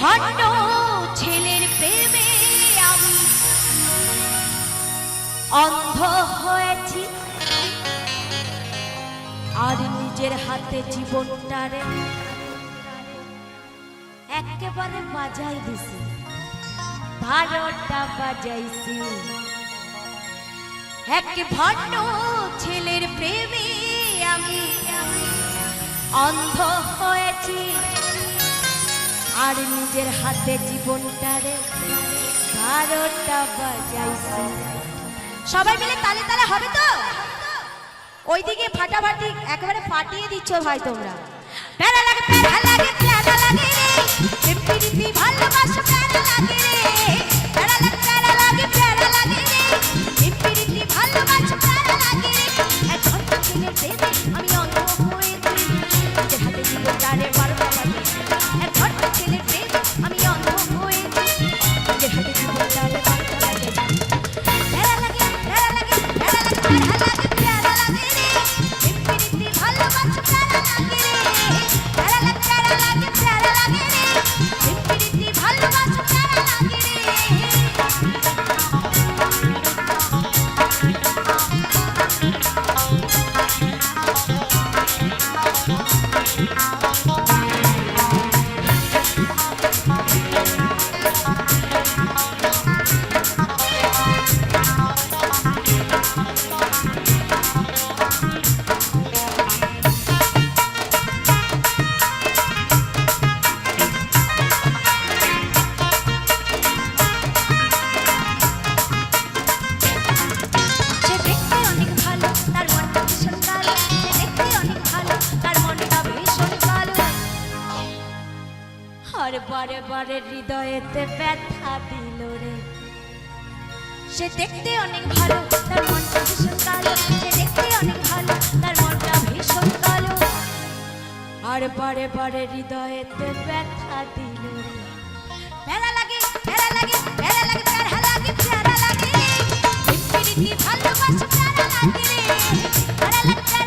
ভণ্ড ছেলের প্রেমে আমি অন্ধ হয়েছি। আর নিজের হাতে জীবনটারে একেবারে বাজাই দিছি। বারোটা বাজাইছি। এক ভণ্ড ছেলের প্রেমে আমি অন্ধ হয়েছি। আর নিজের হাতে জীবনটারে বারোটা বাজাইছি। সবাই মিলে তালে তালে হবে তো? ওইদিকে ফাটাফাটি একেবারে ফাটিয়ে দিচ্ছ ভাই তোমরা। প্যারা লাগে প্যারা লাগে প্যারা লাগে রে। ভালোবাসা, প্যারা লাগে রে। আর বারে বারে হৃদয়েতে ব্যথা দিল রে। সে দেখতে অনেক ভালো, তার মনটা ভীষণ কালো। সে দেখতে অনেক ভালো, তার মনটা ভীষণ কালো। আর বারে বারে হৃদয়েতে ব্যথা দিল রে। প্যারা লাগে লাগে লাগে প্যারা লাগে ভালোবাসা প্যারা লাগে রে। লাগে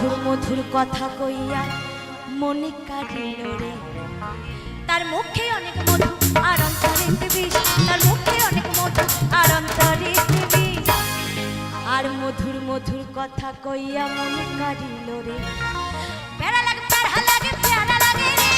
মধুর মধুর কথা কইয়া মনে কাটিল রে। তার মুখে অনেক মধু আর অন্তরে বিষ তার মুখে অনেক মধু আর অন্তরে বিষ আর মধুর মধুর কথা কইয়া মনে কাটিল রে। প্যারা লাগে প্যারা লাগে প্যারা লাগে রে।